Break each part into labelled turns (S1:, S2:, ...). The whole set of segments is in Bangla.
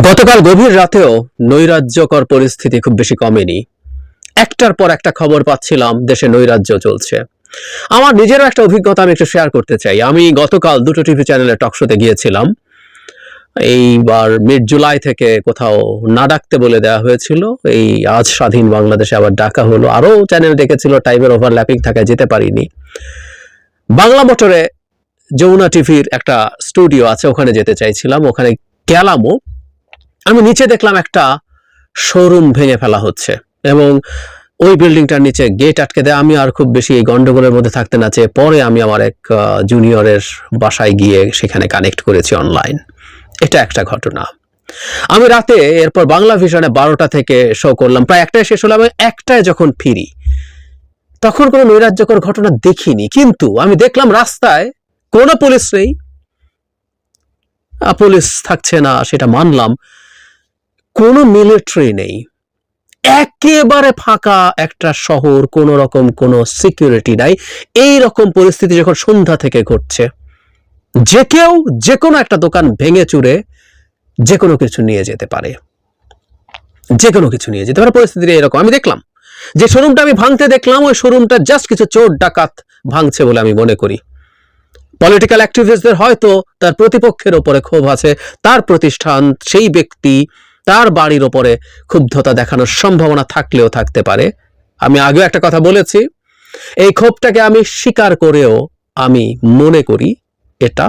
S1: গতকাল গভীর রাতেও নৈরাজ্যকর পরিস্থিতি খুব বেশি কমেনি। একটার পর একটা খবর পাচ্ছিলাম, দেশে নৈরাজ্য চলছে। আমার নিজেরও একটা অভিজ্ঞতা আমি একটু শেয়ার করতে চাই। আমি গতকাল দুটো টিভি চ্যানেলে টকশোতে গিয়েছিলাম। এইবার মিড জুলাই থেকে কোথাও না ডাকতে বলে দেওয়া হয়েছিল। এই আজ স্বাধীন বাংলাদেশে আবার ডাকা হলো। আরও চ্যানেল ডেকেছিল টাইমের ওভারল্যাপিং থাকায় যেতে পারিনি। বাংলা মোটরে যমুনা টিভির একটা স্টুডিও আছে, ওখানে যেতে চাইছিলাম। ওখানে গেলামও। আমি নিচে দেখলাম একটা শোরুম ভেঙে ফেলা হচ্ছে এবং ওই বিল্ডিংটার নিচে গেট আটকে দেয়। আমি আর খুব বেশি এই গন্ডগোলের মধ্যে থাকতে না চেয়ে পরে আমি আমার এক জুনিয়রের বাসায় গিয়ে সেখানে কানেক্ট করেছি অনলাইন এটা একটা ঘটনা। আমি রাতে এরপর বাংলা ভিশনে বারোটা থেকে শো করলাম। প্রায় একটায় শেষ হলো, আমি একটায় যখন ফিরি, তখন কোনো নৈরাজ্যকর ঘটনা দেখিনি। কিন্তু আমি দেখলাম রাস্তায় কোনো পুলিশ নেই। পুলিশ থাকছে না, সেটা মানলাম। কোনো মিলিটারি নেই। একেবারে ফাঁকা একটা শহর, কোনো রকম কোনো সিকিউরিটি নাই। এই রকম পরিস্থিতি যখন সন্ধ্যা থেকে ঘটছে, যে কেউ যে কোনো একটা দোকান ভেঙে চুরে যে কোনো কিছু নিয়ে যেতে পারে। যে কোনো কিছু নিয়ে যেতে পারে। পরিস্থিতি এরকম। আমি দেখলাম, যে শোরুমটা আমি ভাঙতে দেখলাম, ওই শোরুমটা জাস্ট কিছু চোর ডাকাত ভাঙছে বলে আমি মনে করি। পলিটিক্যাল অ্যাক্টিভিস্টদের হয়তো তার প্রতিপক্ষের ওপরে ক্ষোভ আছে, তার প্রতিষ্ঠান, সেই ব্যক্তি তার বাড়ির ওপরে ক্ষুব্ধতা দেখানোর সম্ভাবনা থাকলেও থাকতে পারে। আমি আগেও একটা কথা বলেছি, এই ক্ষোভটাকে আমি স্বীকার করেও আমি মনে করি এটা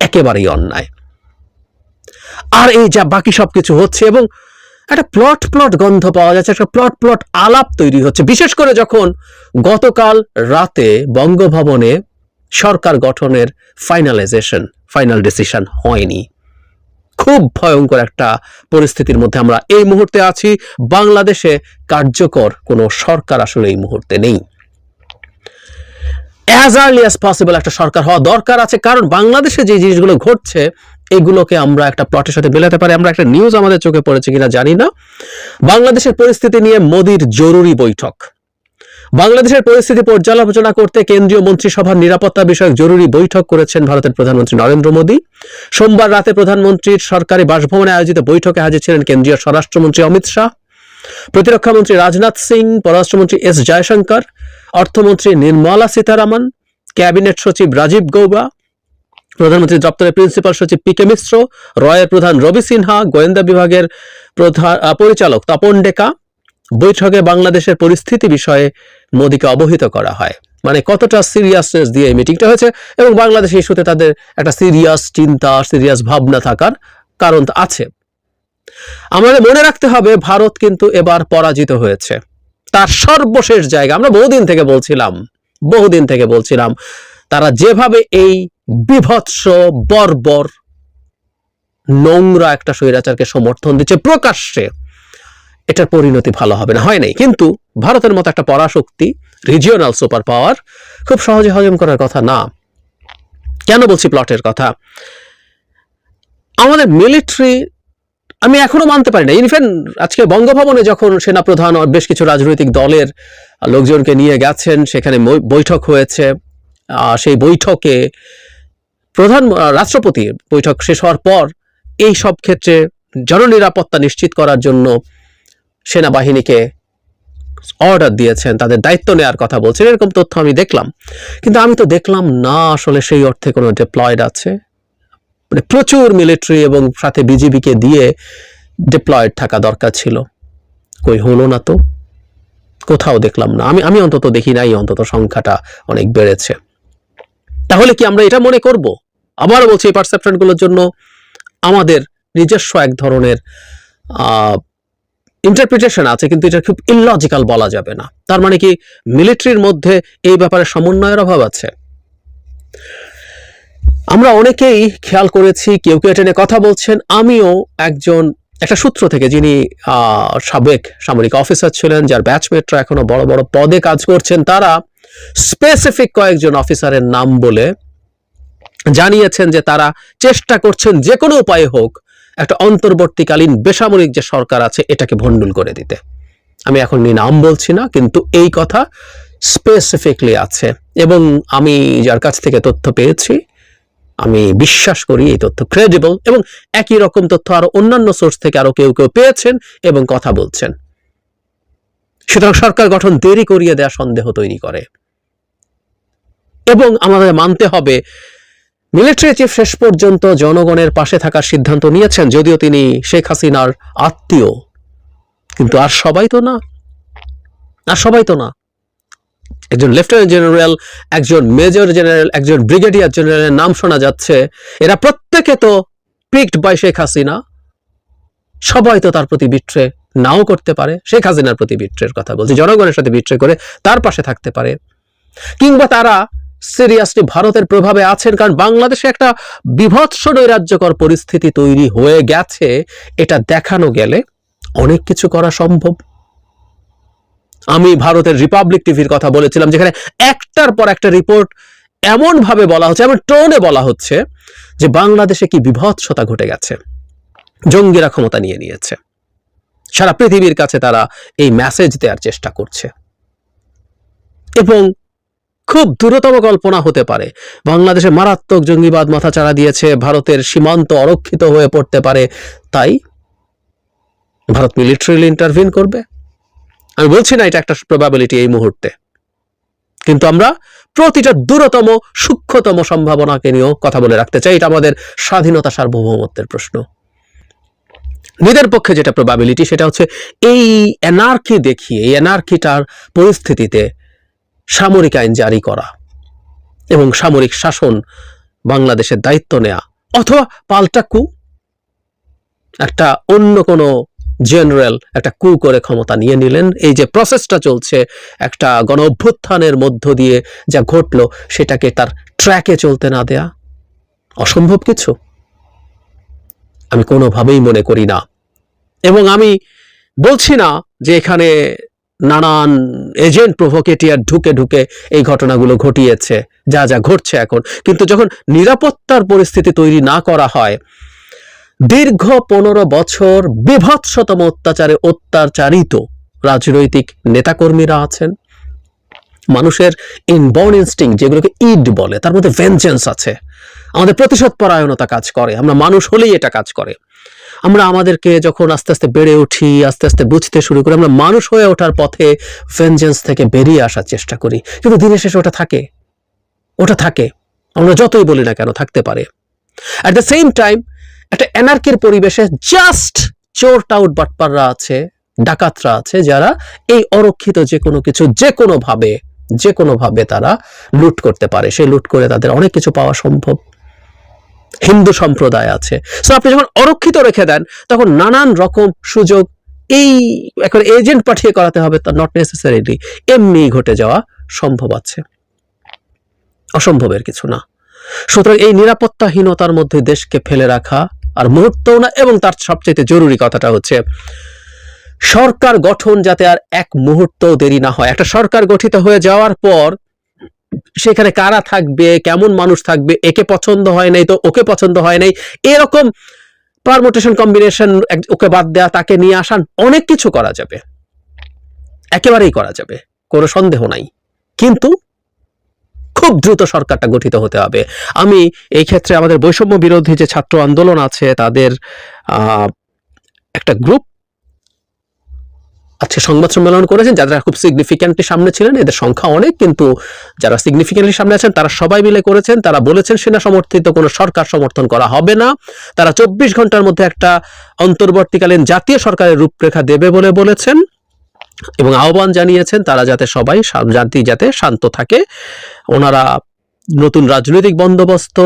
S1: একেবারেই অন্যায়। আর এই যা বাকি সব কিছু হচ্ছে এবং একটা প্লট প্লট গন্ধ পাওয়া যাচ্ছে, একটা প্লট প্লট আলাপ তৈরি হচ্ছে, বিশেষ করে যখন গতকাল রাতে বঙ্গভবনে সরকার গঠনের ফাইনালাইজেশন ফাইনাল ডিসিশন হয়নি। খুব ভয়ঙ্কর একটা পরিস্থিতির মধ্যে আমরা এই মুহূর্তে আছি। বাংলাদেশে কার্যকর কোনো সরকার আসলে এই মুহূর্তে নেই। অ্যাজ আর্লি অ্যাজ পসিবল একটা সরকার হওয়া দরকার আছে, কারণ বাংলাদেশে যে জিনিসগুলো ঘটছে, এগুলোকে আমরা একটা প্লটের সাথে মেলাতে পারি। আমরা একটা নিউজ আমাদের চোখে পড়েছে কিনা জানি না। বাংলাদেশের পরিস্থিতি নিয়ে মোদির জরুরি বৈঠক। বাংলাদেশের পরিস্থিতি পর্যালোচনা করতে কেন্দ্রীয় মন্ত্রিসভার নিরাপত্তা বিষয়ক জরুরি বৈঠক করেছেন ভারতের প্রধানমন্ত্রী নরেন্দ্র মোদী। সোমবার রাতে প্রধানমন্ত্রীর সরকারি বাসভবনে আয়োজিত বৈঠকে হাজির ছিলেন কেন্দ্রীয় স্বরাষ্ট্রমন্ত্রী অমিত শাহ প্রতিরক্ষামন্ত্রী রাজনাথ সিং, পররাষ্ট্রমন্ত্রী এস জয়শঙ্কর, অর্থমন্ত্রী নির্মলা সীতারামন, ক্যাবিনেট সচিব রাজীব গৌবা প্রধানমন্ত্রী দপ্তরের প্রিন্সিপাল সচিব পি কে মিশ্র, রয়ের প্রধান রবি সিনহা, গোয়েন্দা বিভাগের প্রধান পরিচালক তপন ডেকা বৈঠকে বাংলাদেশের পরিস্থিতি বিষয়ে মোদীকে অবহিত করা হয়। মানে কতটা সিরিয়াসনেস দিয়ে এই মিটিংটা হয়েছে এবং বাংলাদেশ ইস্যুতে তাদের একটা সিরিয়াস চিন্তা সিরিয়াস ভাবনা থাকার কারণ আছে। আমাদের মনে রাখতে হবে, ভারত কিন্তু এবার পরাজিত হয়েছে। তার সর্বশেষ জায়গা, আমরা বহুদিন থেকে বলছিলাম, বহুদিন থেকে বলছিলাম, তারা যেভাবে এই বিভৎস, বর্বর, নোংরা একটা স্বৈরাচারকে সমর্থন দিচ্ছে প্রকাশ্যে এটার পরিণতি ভালো হবে না, হয় নাই। কিন্তু ভারতের মতো একটা পরাশক্তি রিজিওনাল সুপার পাওয়ার খুব সহজে হজম করার কথা না। কেন বলছি প্লটের কথা? আমাদের মিলিটারি আমি এখনও মানতে পারি না। ইনফ্যান আজকে বঙ্গভবনে যখন সেনাপ্রধান বেশ কিছু রাজনৈতিক দলের লোকজনকে নিয়ে গেছেন, সেখানে বৈঠক হয়েছে। সেই বৈঠকে প্রধান রাষ্ট্রপতি বৈঠক শেষ হওয়ার পর এই সব ক্ষেত্রে জননিরাপত্তা নিশ্চিত করার জন্য সেনাবাহিনীকে অর্ডার দিয়েছেন, তাদের দায়িত্ব নেওয়ার কথা বলছেন, এরকম তথ্য আমি দেখলাম। কিন্তু আমি তো দেখলাম না আসলে সেই অর্থে কোনো ডিপ্লয়েড আছে। মানে প্রচুর মিলিটারি এবং সাথে বিজিবিকে দিয়ে ডিপ্লয়েড থাকা দরকার ছিল। কই হলো না তো? কোথাও দেখলাম না। আমি আমি অন্তত দেখি নাই, অন্তত সংখ্যাটা অনেক বেড়েছে। তাহলে কি আমরা এটা মনে করব? আবার বলছি এই পারসেপশনগুলোর জন্য আমাদের নিজস্ব এক ধরনের ইন্টারপ্রিটেশন আছে, কিন্তু এটা খুব ইললজিক্যাল বলা যাবে না। তার মানে কি মিলিটারির মধ্যে এই ব্যাপারে সমন্বয়ের অভাব আছে। আমরা অনেকেই খেয়াল করেছি, কেউ কেউ এটা নিয়ে কথা বলছেন। আমিও একজন, একটা সূত্র থেকে যিনি সাবেক সামরিক অফিসার ছিলেন, যার ব্যাচমেটরা এখনও বড় বড় পদে কাজ করছেন, তারা স্পেসিফিক কয়েকজন অফিসারের নাম বলে জানিয়েছেন যে তারা চেষ্টা করছেন যে কোনো উপায়ে হোক একটা অন্তর্বর্তীকালীন বেসামরিক যে সরকার আছে, এটাকে ভণ্ডুল করে দিতে। আমি এখন নাম বলছি না, কিন্তু এই কথা স্পেসিফিকলি আছে। এবং আমি যার কাছ থেকে তথ্য পেয়েছি, আমি বিশ্বাস করি এই তথ্য ক্রেডিবল এবং একই রকম তথ্য আরও অন্যান্য সোর্স থেকে আরও কেউ কেউ পেয়েছেন এবং কথা বলছেন। সুতরাং সরকার গঠন দেরি করিয়ে দেওয়া সন্দেহ তৈরি করে। এবং আমাদের মানতে হবে মিলিটারি চিফ শেষ পর্যন্ত জনগণের পাশে থাকার সিদ্ধান্ত নিয়েছেন, যদিও তিনি শেখ হাসিনার আত্মীয়। কিন্তু আর সবাই তো না। আর সবাই তো না। একজন লেফটেন্যান্ট জেনারেল, একজন মেজর জেনারেল, একজন ব্রিগেডিয়ার জেনারেলের নাম শোনা যাচ্ছে। এরা প্রত্যেকে তো পিকড বাই শেখ হাসিনা। সবাই তো তার প্রতি বিট্রে নাও করতে পারে। শেখ হাসিনার প্রতি বিট্রের কথা বলছি, জনগণের সাথে বিট্রে করে তার পাশে থাকতে পারে। কিংবা তারা সিরিয়াসলি ভারতের প্রভাবে আছেন, কারণ বাংলাদেশে একটা বিভৎস নৈরাজ্যকর পরিস্থিতি তৈরি হয়ে গেছে, এটা দেখানো গেলে অনেক কিছু করা সম্ভব। আমি ভারতের রিপাবলিক টিভির কথা বলেছিলাম, যেখানে একটার পর একটা রিপোর্ট এমন ভাবে বলা হচ্ছে, এমন টোনে বলা হচ্ছে, যে বাংলাদেশে কি বিভৎসতা ঘটে গেছে, জঙ্গিরা ক্ষমতা নিয়ে নিয়েছে। সারা পৃথিবীর কাছে তারা এই মেসেজ দেওয়ার চেষ্টা করছে। এবং খুব দ্রুততম কল্পনা হতে পারে। বাংলাদেশে মারাত্মক জঙ্গিবাদ মাথাচাড়া দিয়েছে, ভারতের সীমান্ত অরক্ষিত হয়ে পড়তে পারে। তাই ভারত মিলিটারিলি ইন্টারভিন করবে। আমি বলছি না এটা একটা প্রবাবিলিটি এই মুহূর্তে। কিন্তু আমরা প্রতিটা দূরতম, সূক্ষ্মতম সম্ভাবনাকে নিয়েও কথা বলে রাখতে চাই। এটা আমাদের স্বাধীনতা সার্বভৌমত্বের প্রশ্ন। নিজের পক্ষে যেটা প্রবাবিলিটি সেটা হচ্ছে এই এনার্কি দেখিয়ে, এই এনার্কিটার পরিস্থিতিতে সামরিক আইন জারি করা এবং সামরিক শাসন বাংলাদেশের দায়িত্ব নেয়া অথবা পাল্টা কু একটা অন্য কোনো জেনারেল একটা কু করে ক্ষমতা নিয়ে নিলেন। এই যে প্রসেসটা চলছে, একটা গণ অভ্যুত্থানের মধ্য দিয়ে যা ঘটলো, সেটাকে তার ট্র্যাকে চলতে না দেয়া অসম্ভব কিছু। আমি কোনোভাবেই মনে করি না। এবং আমি বলছি না যে এখানে নানান এজেন্ট প্রভোকেটিয়ার ঢুকে ঢুকে এই ঘটনাগুলো ঘটিয়েছে, যা যা ঘটছে এখন। কিন্তু যখন নিরাপত্তার পরিস্থিতি তৈরি না করা হয়, দীর্ঘ পনেরো বছর বিভৎসতম অত্যাচারে অত্যাচারিত রাজনৈতিক নেতাকর্মীরা আছেন। মানুষের ইনবর্ন ইনস্টিং যেগুলোকে ইড বলে, তার মধ্যে ভেঞ্জেন্স আছে। আমাদের প্রতিশোধ পরায়ণতা কাজ করে, আমরা মানুষ হলেই এটা কাজ করে। আমরা আমাদেরকে যখন আস্তে আস্তে বেড়ে উঠি, আস্তে আস্তে বুঝতে শুরু করি, আমরা মানুষ হয়ে ওঠার পথে ভেঞ্জেন্স থেকে বেরিয়ে আসার চেষ্টা করি। কিন্তু দিনের শেষে ওটা থাকে। ওটা থাকে। আমরা যতই বলি না কেন, থাকতে পারে। অ্যাট দ্য সেম টাইম একটা এনার্কির পরিবেশে জাস্ট চোর টাউট বাটপাররা আছে, ডাকাতরা আছে, যারা এই অরক্ষিত যে কোনো কিছু, যে কোনো ভাবে, যে কোনো ভাবে তারা লুট করতে পারে। সেই লুট করে তাদের অনেক কিছু পাওয়া সম্ভব। হিন্দু সম্প্রদায় আছে। সো আপনি যখন অরক্ষিত রেখে দেন, তখন নানান রকম সুযোগ এই এখন এজেন্ট পাঠিয়ে করাতে হবে, তা নট নেসেসারিলি এমনি ঘটে যাওয়া সম্ভব আছে। অসম্ভবের কিছু না। সুতরাং এই নিরাপত্তাহীনতার মধ্যে দেশকে ফেলে রাখা আর মুহূর্তও না, এবং তার সবচেয়ে জরুরি কথাটা হচ্ছে, সরকার গঠন যাতে আর এক মুহূর্তও দেরি না হয়। একটা সরকার গঠিত হয়ে যাওয়ার পর সেখানে কারা থাকবে, কেমন মানুষ থাকবে, একে পছন্দ হয় নাই, তো ওকে পছন্দ হয় নাই, এরকম পারমোটেশন কম্বিনেশন ওকে বাদ দেয়া, তাকে নিয়ে আসান অনেক কিছু করা যাবে। একেবারেই করা যাবে, কোনো সন্দেহ নাই। কিন্তু খুব দ্রুত সরকারটা গঠিত হতে হবে। আমি এই ক্ষেত্রে আমাদের বৈষম্য বিরোধী যে ছাত্র আন্দোলন আছে, তাদের একটা গ্রুপ আজকে সংবাদ সম্মেলন করেছেন, যারা খুব সিগনিফিক্যান্টলি সামনে ছিলেন, এদের সংখ্যা অনেক, কিন্তু যারা সিগনিফিক্যান্টলি সামনে আছেন, তারা সবাই মিলে করেছেন, তারা বলেছেন সেনা সমর্থিত কোনো সরকার সমর্থন করা হবে না। তারা চব্বিশ ঘণ্টার মধ্যে একটা অন্তর্বর্তীকালীন জাতীয় সরকারের রূপরেখা দেবে বলে বলেছেন এবং আহ্বান জানিয়েছেন, তারা যাতে সবাই জাতি যাতে শান্ত থাকে। ওনারা নতুন রাজনৈতিক বন্দোবস্ত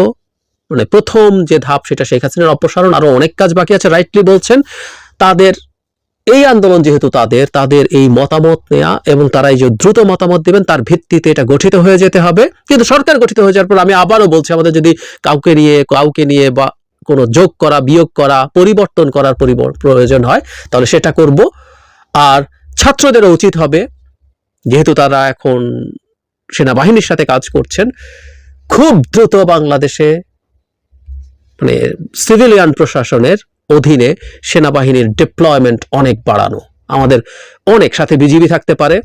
S1: মানে প্রথম যে ধাপ, সেটা শেখ হাসিনার অপসারণ, আরও অনেক কাজ বাকি আছে রাইটলি বলছেন। তাদের এই আন্দোলন যেহেতু তাদের তাদের এই মতামত নেয়া এবং তারা এই যে দ্রুত মতামত দেবেন, তার ভিত্তিতে এটা গঠিত হয়ে যেতে হবে। কিন্তু সরকার গঠিত হয়ে যাওয়ার পর আমি আবারও বলছি, আমাদের যদি কাউকে নিয়ে কাউকে নিয়ে বা কোনো যোগ করা, বিয়োগ করা, পরিবর্তন করার প্রয়োজন হয়, তাহলে সেটা করব। আর ছাত্রদেরও উচিত হবে, যেহেতু তারা এখন সেনাবাহিনীর সাথে কাজ করছেন, খুব দ্রুত বাংলাদেশে মানে সিভিলিয়ান প্রশাসনের অধীনে সেনাবাহিনীর ডিপ্লয়মেন্ট অনেক বাড়ানো। আমাদের অনেক সাথে বিজিবি থাকতে পারে।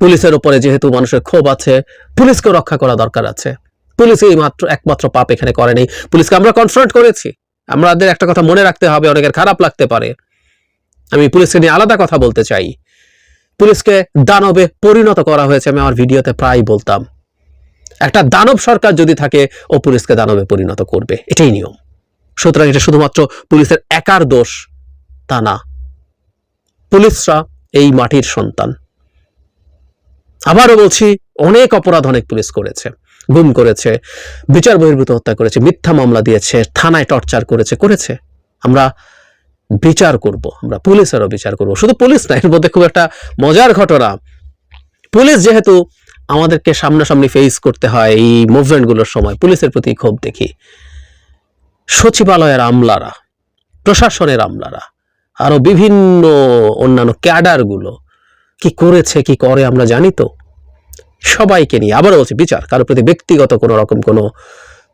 S1: পুলিশের উপরে যেহেতু মানুষের ক্ষোভ আছে পুলিশকে রক্ষা করা দরকার আছে। পুলিশই মাত্র, একমাত্র পাপ এখানে করেনি পুলিশকে আমরা কনফ্রন্ট করেছি। আমাদের একটা কথা মনে রাখতে হবে, অনেকের খারাপ লাগতে পারে। আমি পুলিশকে নিয়ে আলাদা কথা বলতে চাই। পুলিশকে দানবে পরিণত করা হয়েছে, আমি আমার ভিডিওতে প্রায় বলতাম। একটা দানব সরকার যদি থাকে, ও পুলিশকে দানবে পরিণত করবে। এটাই নিয়ম। সুতরাং এটা শুধুমাত্র পুলিশের একার দোষ, তা না। পুলিশরা এই মাটির সন্তান। আবারও বলছি, অনেক অপরাধ অনেক পুলিশ করেছে। গুম করেছে, বিচার বহির্ভূত হত্যা করেছে, মিথ্যা মামলা দিয়েছে, থানায় টর্চার করেছে করেছে। আমরা বিচার করব, আমরা পুলিশেরও বিচার করব। শুধু পুলিশ না, এর মধ্যে খুব একটা মজার ঘটনা। পুলিশ যেহেতু আমাদেরকে সামনাসামনি ফেস করতে হয় এই মুভমেন্টগুলোর সময়, পুলিশের প্রতি ক্ষোভ দেখি। সচিবালয়ের আমলারা, প্রশাসনের আমলারা, আরও বিভিন্ন অন্যান্য ক্যাডারগুলো কি করেছে, কি করে আমরা জানি তো? সবাইকে নিয়ে আবারও বলছি, বিচার, কারোর প্রতি ব্যক্তিগত কোনো রকম কোনো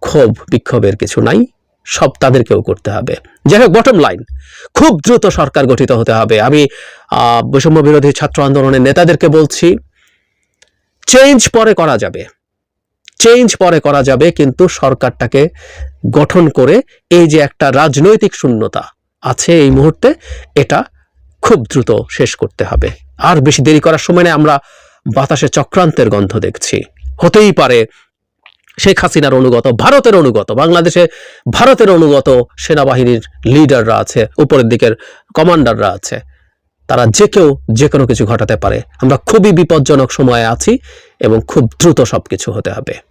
S1: ক্ষোভ, বিক্ষোভের কিছু নাই, সব তাদেরকেও করতে হবে। যাই হোক বটম লাইন খুব দ্রুত সরকার গঠিত হতে হবে। আমি বৈষম্য বিরোধী ছাত্র আন্দোলনের নেতাদেরকে বলছি চেঞ্জ পরে করা যাবে। চেঞ্জ পরে করা যাবে, কিন্তু সরকারটাকে গঠন করে এই যে একটা রাজনৈতিক শূন্যতা আছে এই মুহূর্তে, এটা খুব দ্রুত শেষ করতে হবে। আর বেশি দেরি করার সময় আমরা বাতাসে চক্রান্তের গন্ধ দেখছি। হতেই পারে শেখ হাসিনার অনুগত, ভারতের অনুগত, বাংলাদেশে ভারতের অনুগত সেনাবাহিনীর লিডাররা আছে, উপরের দিকের কমান্ডাররা আছে। তারা যে কেউ, যে কোনো কিছু ঘটাতে পারে। আমরা খুবই বিপজ্জনক সময়ে আছি। এবং খুব দ্রুত সব কিছু হতে হবে।